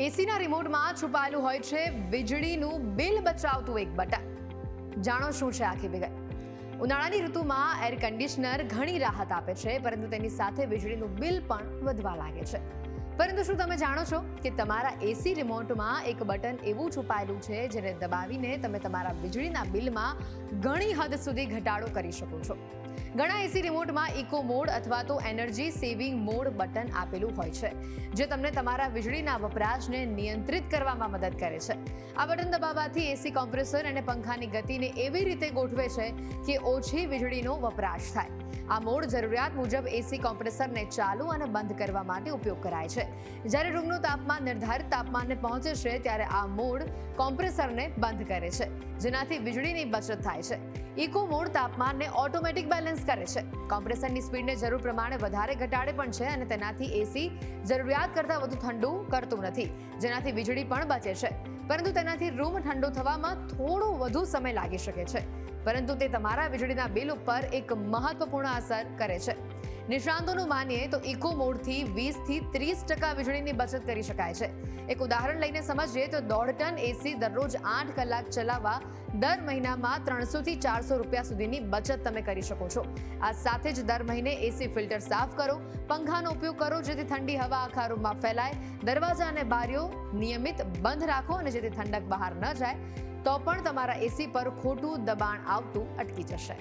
એસીના રિમોટમાં છુપાયેલું હોય છે વીજળીનું બિલ બચાવતું એક બટન. જાણો શું છે આખી વિગત? ઉનાળાની ઋતુમાં એર કન્ડિશનર ઘણી રાહત આપે છે, પરંતુ તેની સાથે વીજળીનું બિલ પણ વધવા લાગે છે. પરંતુ શું તમે જાણો છો કે તમારા એસી રિમોટમાં એક બટન એવું છુપાયેલું છે, જેને દબાવીને તમે તમારા વીજળીના બિલમાં ઘણી હદ સુધી ઘટાડો કરી શકો છો? ઘણા એસી રિમોટમાં ઇકો મોડ અથવા તો એનર્જી સેવિંગ મોડ બટન આપેલું હોય છે, જે તમને તમારા વીજળીના વપરાશને નિયંત્રિત કરવામાં મદદ કરે છે. આ બટન દબાવવાથી એસી કોમ્પ્રેસર અને પંખાની ગતિને એવી રીતે ગોઠવે છે કે ઓછી વીજળીનો વપરાશ થાય. આ મોડ જરૂરિયાત મુજબ એસી કોમ્પ્રેસરને ચાલુ અને બંધ કરવા માટે ઉપયોગ કરાય છે. જ્યારે રૂમનું તાપમાન નિર્ધારિત તાપમાનને પહોંચે છે, ત્યારે આ મોડ કોમ્પ્રેસરને બંધ કરે છે, જેનાથી વીજળીની બચત થાય છે. ઇકો મોડ તાપમાનને ઓટોમેટિક બેલેન્સ કરે છે. કોમ્પ્રેસરની સ્પીડને જરૂર પ્રમાણે વધારે ઘટાડે પણ છે અને તેનાથી એસી જરૂરિયાત કરતાં વધુ ઠંડુ કરતું નથી, જેનાથી વીજળી પણ બચે છે. પરંતુ તેનાથી રૂમ ઠંડો થવામાં થોડો વધુ સમય લાગી શકે છે. પરંતુ તે તમારા વીજળીના બિલ ઉપર એક મહત્વપૂર્ણ અસર કરે છે. નિષ્ણાંતોનું માનીએ તો ઇકો મોડથી વીસથી ત્રીસ ટકા વીજળીની બચત કરી શકાય છે. એક ઉદાહરણ લઈને સમજીએ તો દોઢ ટન એસી દરરોજ આઠ કલાક ચલાવવા દર મહિનામાં ત્રણસોથી ચારસો રૂપિયા સુધીની બચત તમે કરી શકો છો. આ સાથે જ દર મહિને એસી ફિલ્ટર સાફ કરો, પંખાનો ઉપયોગ કરો, જેથી ઠંડી હવા આખા રૂમમાં ફેલાય, દરવાજા અને બારીઓ નિયમિત બંધ રાખો અને જેથી ઠંડક બહાર ન જાય, તો પણ તમારા એસી પર ખોટું દબાણ આવતું અટકી જશે.